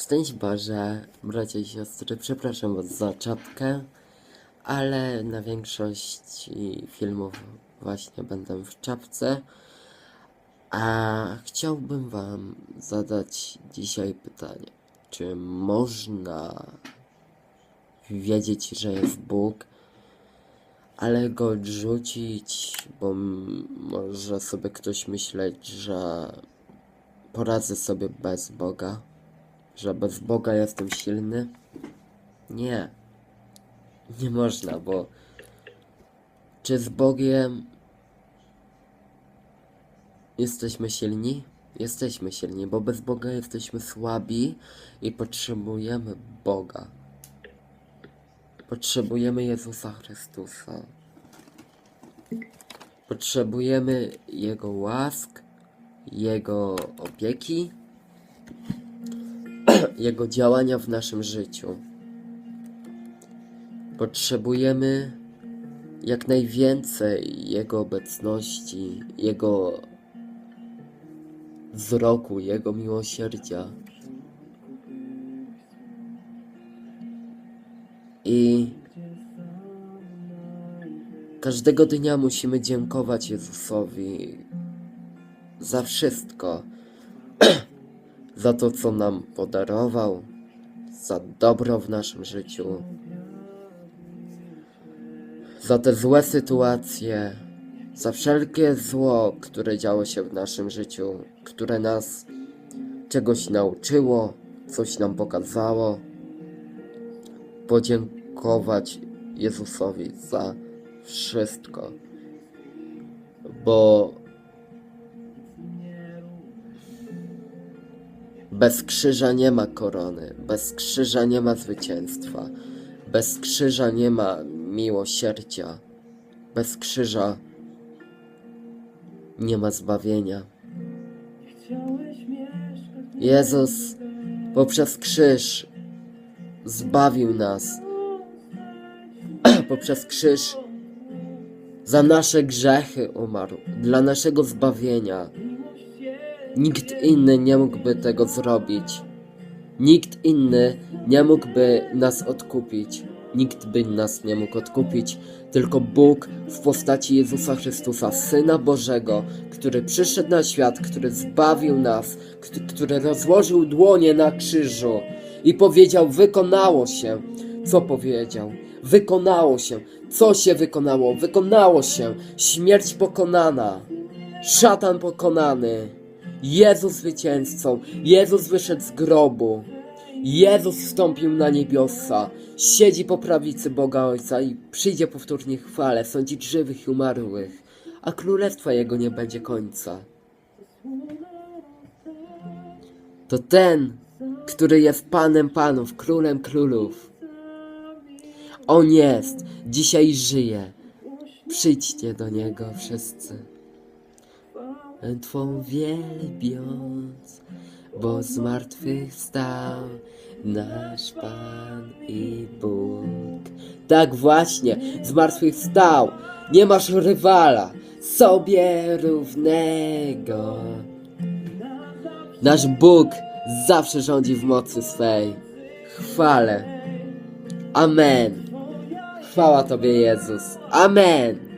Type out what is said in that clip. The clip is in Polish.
Szczęść Boże, bracia i siostry, przepraszam was za czapkę, ale na większość filmów właśnie będę w czapce. A chciałbym wam zadać dzisiaj pytanie, czy można wiedzieć, że jest Bóg, ale go odrzucić, bo może sobie ktoś myśleć, że poradzę sobie bez Boga, że bez Boga jestem silny? Nie. Nie można, bo czy z Bogiem jesteśmy silni? Jesteśmy silni, bo bez Boga jesteśmy słabi i potrzebujemy Boga. Potrzebujemy Jezusa Chrystusa. Potrzebujemy Jego łask, Jego opieki, Jego działania w naszym życiu. Potrzebujemy jak najwięcej Jego obecności, Jego wzroku, Jego miłosierdzia. I każdego dnia musimy dziękować Jezusowi za wszystko. za to, co nam podarował, za dobro w naszym życiu, za te złe sytuacje, za wszelkie zło, które działo się w naszym życiu, które nas czegoś nauczyło, coś nam pokazało. Podziękować Jezusowi za wszystko, bo Bez krzyża nie ma korony, bez krzyża nie ma zwycięstwa, bez krzyża nie ma miłosierdzia, bez krzyża nie ma zbawienia. Jezus poprzez krzyż zbawił nas. poprzez krzyż za nasze grzechy umarł, dla naszego zbawienia. Nikt inny nie mógłby tego zrobić. Nikt inny nie mógłby nas odkupić. Nikt by nas nie mógł odkupić, tylko Bóg w postaci Jezusa Chrystusa, Syna Bożego, który przyszedł na świat, który zbawił nas, kt- który rozłożył dłonie na krzyżu i powiedział: Wykonało się. Co powiedział? Wykonało się. Co się wykonało? Wykonało się. Śmierć pokonana. Szatan pokonany. Jezus zwycięzcą. Jezus wyszedł z grobu. Jezus wstąpił na niebiosa. Siedzi po prawicy Boga Ojca i przyjdzie powtórnie chwale sądzić żywych i umarłych. A królestwa Jego nie będzie końca. To ten, który jest Panem Panów, Królem Królów. On jest, dzisiaj żyje. Przyjdźcie do Niego wszyscy. Twą wielbiąc, bo z martwych stał nasz Pan i Bóg. Tak właśnie, z martwych stał. Nie masz rywala, sobie równego. Nasz Bóg zawsze rządzi w mocy swej. Chwale. Amen. Chwała Tobie, Jezus. Amen.